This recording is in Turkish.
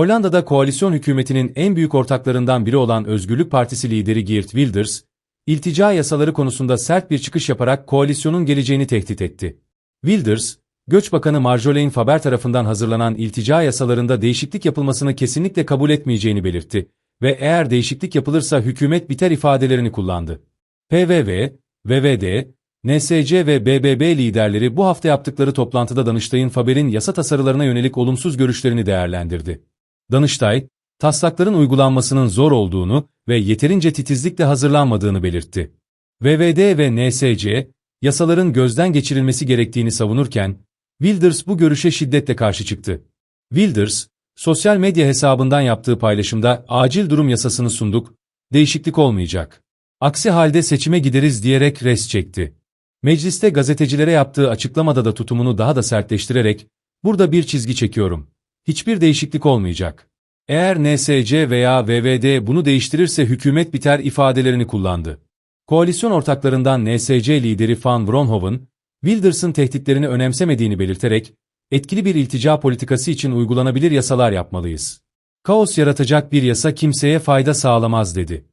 Hollanda'da koalisyon hükümetinin en büyük ortaklarından biri olan Özgürlük Partisi lideri Geert Wilders, iltica yasaları konusunda sert bir çıkış yaparak koalisyonun geleceğini tehdit etti. Wilders, Göç Bakanı Marjolaine Faber tarafından hazırlanan iltica yasalarında değişiklik yapılmasını kesinlikle kabul etmeyeceğini belirtti ve eğer değişiklik yapılırsa hükümet biter ifadelerini kullandı. PVV, VVD, NSC ve BBB liderleri bu hafta yaptıkları toplantıda Danıştay'ın Faber'in yasa tasarılarına yönelik olumsuz görüşlerini değerlendirdi. Danıştay, taslakların uygulanmasının zor olduğunu ve yeterince titizlikle hazırlanmadığını belirtti. VVD ve NSC, yasaların gözden geçirilmesi gerektiğini savunurken, Wilders bu görüşe şiddetle karşı çıktı. Wilders, sosyal medya hesabından yaptığı paylaşımda acil durum yasasını sunduk, değişiklik olmayacak. Aksi halde seçime gideriz diyerek res çekti. Mecliste gazetecilere yaptığı açıklamada da tutumunu daha da sertleştirerek, burada bir çizgi çekiyorum. Hiçbir değişiklik olmayacak. Eğer NSC veya VVD bunu değiştirirse hükümet biter ifadelerini kullandı. Koalisyon ortaklarından NSC lideri Van Vroonhoven, Wilders'ın tehditlerini önemsemediğini belirterek, etkili bir iltica politikası için uygulanabilir yasalar yapmalıyız. Kaos yaratacak bir yasa kimseye fayda sağlamaz dedi.